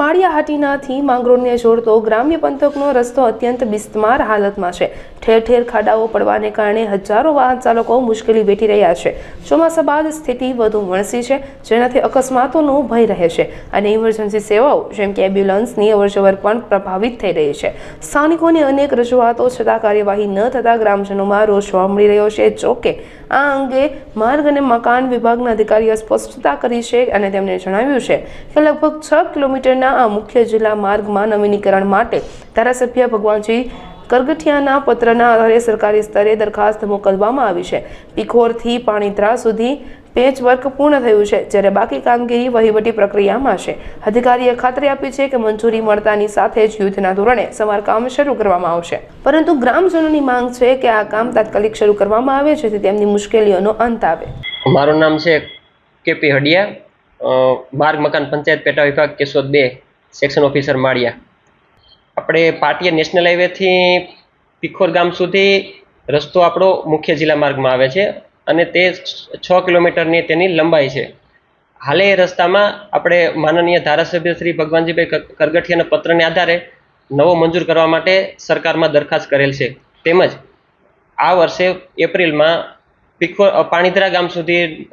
માળિયાહાટીનાથી માંગરોળને જોડતો ગ્રામ્ય પંથકનો રસ્તો અત્યંત બિસ્માર હાલતમાં છે. ઠેર ઠેર ખાડાઓ પડવાને કારણે હજારો વાહન ચાલકો મુશ્કેલી વેઠી રહ્યા છે. ચોમાસા બાદ સ્થિતિ વધુ વણસી છે, જેનાથી અકસ્માતોનો ભય રહે છે અને ઇમરજન્સી સેવાઓ, જેમ કે એમ્બ્યુલન્સની અવરજવર પણ પ્રભાવિત થઈ રહી છે. સ્થાનિકોની અનેક રજૂઆતો છતાં કાર્યવાહી ન થતાં ગ્રામજનોમાં રોષ જોવા મળી રહ્યો છે. જોકે આ અંગે માર્ગ અને મકાન વિભાગના અધિકારીઓ સ્પષ્ટતા કરી છે અને તેમણે જણાવ્યું છે કે લગભગ છ કિલોમીટરના આ મુખ્ય જિલ્લા માર્ગમાં નવીનીકરણ માટે ધારાસભ્ય ભગવાનજી કરગઠિયાના પત્રના આધારે સરકારી સ્તરે દરખાસ્ત મોકલવામાં આવી છે. પીખોરથી પાણીત્રા સુધી પેચ વર્ક પૂર્ણ થયું છે, જ્યારે બાકી કામગીરી વહીવટી પ્રક્રિયામાં છે. અધિકારીએ ખાતરી આપી છે કે મંજૂરી મળતાની સાથે જ યુદ્ધના ધોરણે સમારકામ શરૂ કરવામાં આવશે. પરંતુ ગ્રામજનોની માંગ છે કે આ કામ તાત્કાલિક શરૂ કરવામાં આવે, જેથી તેમની મુશ્કેલીઓનો અંત આવે. મારું નામ છે કેપી હડિયા. માર્ગ મકાન પંચાયત પેટા વિભાગ કેશોદ બે, સેક્શન ઓફિસર માળિયા. આપણે પાટીએ નેશનલ હાઈવેથી પીખોર ગામ સુધી રસ્તો આપણો મુખ્ય જિલ્લા માર્ગમાં આવે છે અને તે છ કિલોમીટરની તેની લંબાઈ છે. હાલે એ રસ્તામાં આપણે માનનીય ધારાસભ્ય શ્રી ભગવાનજીભાઈ કર- કરગઠિયાના પત્રને આધારે નવો મંજૂર કરવા માટે સરકારમાં દરખાસ્ત કરેલ છે. તેમજ આ વર્ષે એપ્રિલમાં પીખોર પાણીધરા ગામ સુધી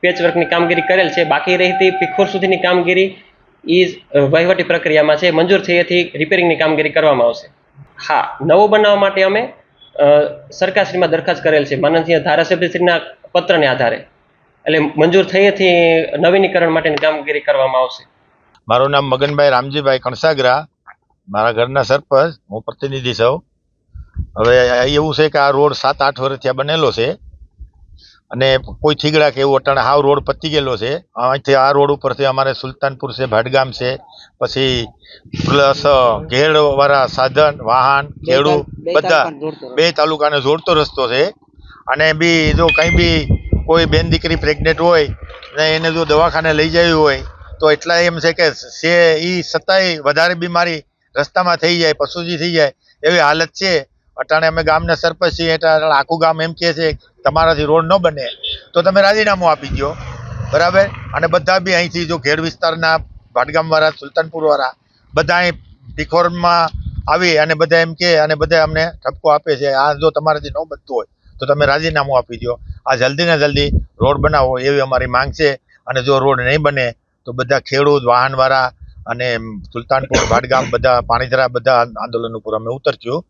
પેચવર્કની કામગીરી કરેલ છે. બાકી રહેતી પીખોર સુધીની કામગીરી એ વહીવટી પ્રક્રિયામાં છે. મંજૂર થઈ એથી રિપેરિંગની કામગીરી કરવામાં આવશે. હા, નવો બનાવવા માટે અમે સરકારશ્રીમાં દરખાસ્ત કરેલ છે. માનનીય ધારાસભ્યશ્રીના પત્રને આધારે. એટલે મંજૂર થઈ એથી નવીનીકરણ માટેની કામગીરી કરવામાં આવશે. મારું નામ મગનભાઈ રામજીભાઈ કણસાગરા. મારા ઘરના સરપંચ, હું પ્રતિનિધિ છું. હવે એવું છે કે આ રોડ સાત, આઠ વર્ષથી બનેલો છે. અને કોઈ થીગડા કે એવું અટાણે હાવ રોડ પતી ગયેલો છે. અહીંથી આ રોડ ઉપરથી અમારે સુલતાનપુર છે ભાડગામ છે. પછી પ્લસ ઘેડવાળા સાધન વાહન ખેડૂત બધા બે તાલુકાને જોડતો રસ્તો છે. અને બી જો કંઈ બી કોઈ બેન દીકરી પ્રેગ્નેન્ટ હોય ને એને જો દવાખાને લઈ જવી હોય તો એટલા એમ છે કે છે એ સતાય વધારે બીમારી રસ્તામાં થઈ જાય પશુજી થઈ જાય એવી હાલત છે. અટાણે અમે ગામના સરપંચ છીએ, એટલે આખું ગામ એમ કહે છે, તમારાથી રોડ ન બને. તો તમે રાજીનામું આપી દો બરાબર? અને બધા બી અહીંથી જો ઘેડ વિસ્તારના ભાટગામવાળા સુલતાનપુરવાળા, બધા અહીં ટીખોરમાં આવી અને બધા એમ કે અને બધા અમને ઠપકો આપે છે, આ જો તમારાથી ન બનતું હોય, તો તમે રાજીનામું આપી દો આ જલ્દી ને જલ્દી રોડ બનાવો એવી અમારી માંગ છે. અને જો રોડ નહીં બને, તો બધા ખેડૂત, વાહનવાળા અને સુલતાનપુર ભાડગામ બધા પાણીધરા બધા આંદોલન ઉપર અમે ઉતરચ્યું.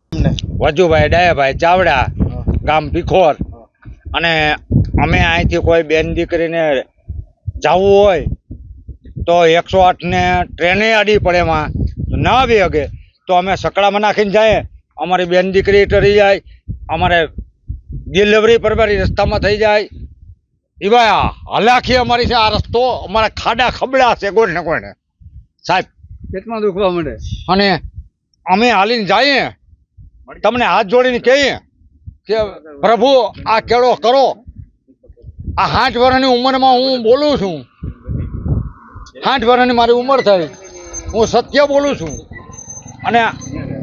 વજુભાઈ ડાયાભાઈ ચાવડા ગામ ભીખોર. અને અમે અહીંથી કોઈ બેન દીકરીને જવું હોય તો એકસો આઠને ટ્રેને આડી પડે એમાં. ના આવી શકે તો અમે સકડામાં નાખીને જઈએ અમારી બેન દીકરી ટરી જાય. અમારે ડિલિવરી પરબારી રસ્તામાં થઈ જાય. એ ભાઈ હલાખી અમારી છે આ રસ્તો અમારા ખાડા ખબડા છે કોઈને કોઈને. સાહેબ. પેટમાં દુખવા માંડે? અને અમે હાલીને જઈએ. તમને હાથ જોડીને કહીએ કે પ્રભુ આ કેળો કરો. આ સાઠ વર્ષની ઉંમરમાં હું બોલું છું. સાઠ વર્ષની મારી ઉંમર થઈ. હું સત્ય બોલું છું. અને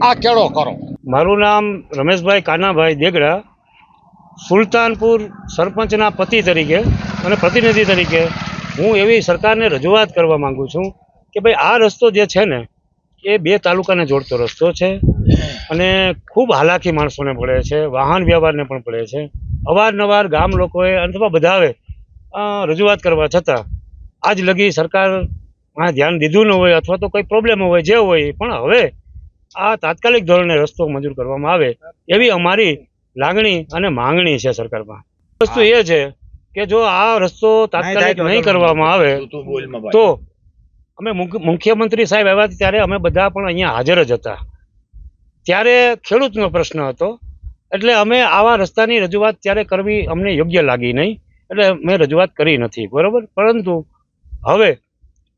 આ કેળો કરો. મારું નામ રમેશભાઈ કાનાભાઈ દેગડા સુલતાનપુર સરપંચના પતિ તરીકે અને પ્રતિનિધિ તરીકે હું એવી સરકારને રજૂઆત કરવા માગું છું કે ભાઈ આ રસ્તો જે છે ને એ બે તાલુકાને જોડતો રસ્તો છે. અને ખૂબ હાલાકી માણસોને પડે છે વાહન વ્યવહારને પણ પડે છે. અવારનવાર ગામ લોકોએ અથવા બધાએ રજૂઆત કરવા છતાં આજ લગી સરકાર આ ધ્યાન દીધું ન હોય અથવા તો કોઈ પ્રોબ્લેમ હોય જે હોય પણ હવે આ તાત્કાલિક ધોરણે રસ્તો મંજૂર કરવામાં આવે એવી અમારી લાગણી અને માંગણી છે સરકારમાં. વસ્તુ એ છે કે જો આ રસ્તો તાત્કાલિક નહીં કરવામાં આવે તો અમે મુખ્ય- મુખ્યમંત્રી સાહેબ આવ્યા ત્યારે અમે બધા પણ અહીંયા હાજર જ હતા. ત્યારે ખેડૂતનો પ્રશ્ન હતો. એટલે અમે આવા રસ્તાની રજૂઆત ત્યારે કરવી અમને યોગ્ય લાગી નહીં. એટલે મેં રજૂઆત કરી નથી, બરાબર? પરંતુ હવે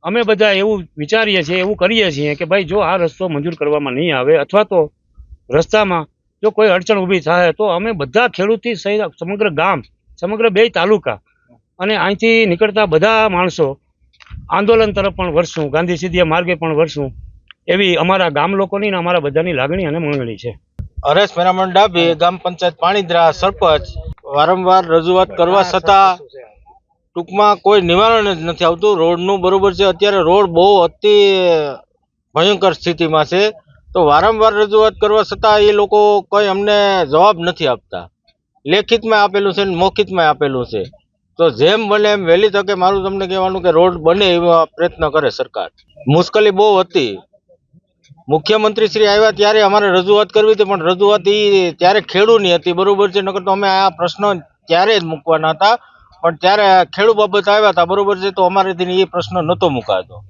અમે બધા એવું વિચારીએ છીએ, એવું કરીએ છીએ કે ભાઈ જો આ રસ્તો મંજૂર કરવામાં નહીં આવે અથવા તો રસ્તામાં જો કોઈ અડચણ ઊભી થાય તો અમે બધા ખેડૂતથી સહિત સમગ્ર ગામ, સમગ્ર બે તાલુકા અને અહીંથી નીકળતા બધા માણસો આંદોલન તરફ પણ વરસું ગાંધી સીધિયા માર્ગે પણ વરસું એવી અમારા ગામ લોકોની અમારા બધાની લાગણી અને માંગણી છે. હરેશ મેરામણ ડાભી, ગામ પંચાયત પાણીદ્રા, સરપંચ. વારંવાર રજૂઆત કરવા છતાં ટૂંકમાં કોઈ નિવારણ જ નથી આવતું. રોડનું બરોબર છે, અત્યારે રોડ બહુ અતિ ભયંકર સ્થિતિમાં છે. તો વારંવાર રજૂઆત કરવા છતાં એ લોકો કોઈ અમને જવાબ નથી આપતા. લેખિતમાં આપેલું છે ને મૌખિતમાં આપેલું છે. તો જેમ બને એમ વહેલી તકે મારું તમને કહેવાનું કે રોડ બને એવા પ્રયત્ન કરે સરકાર. મુશ્કેલી બહુ હતી. મુખ્યમંત્રી શ્રી આવ્યા ત્યારે અમારે રજૂઆત કરવી હતી, પણ રજૂઆત ઈ ત્યારે ખેડૂની હતી, બરોબર છે? નકર તો અમે આ પ્રશ્નો ત્યારે જ મૂકવાના હતા, પણ ત્યારે ખેડૂ બાબત આવ્યા હતા, બરોબર છે? તો અમારેથી એ પ્રશ્ન નહોતો મુકાતો.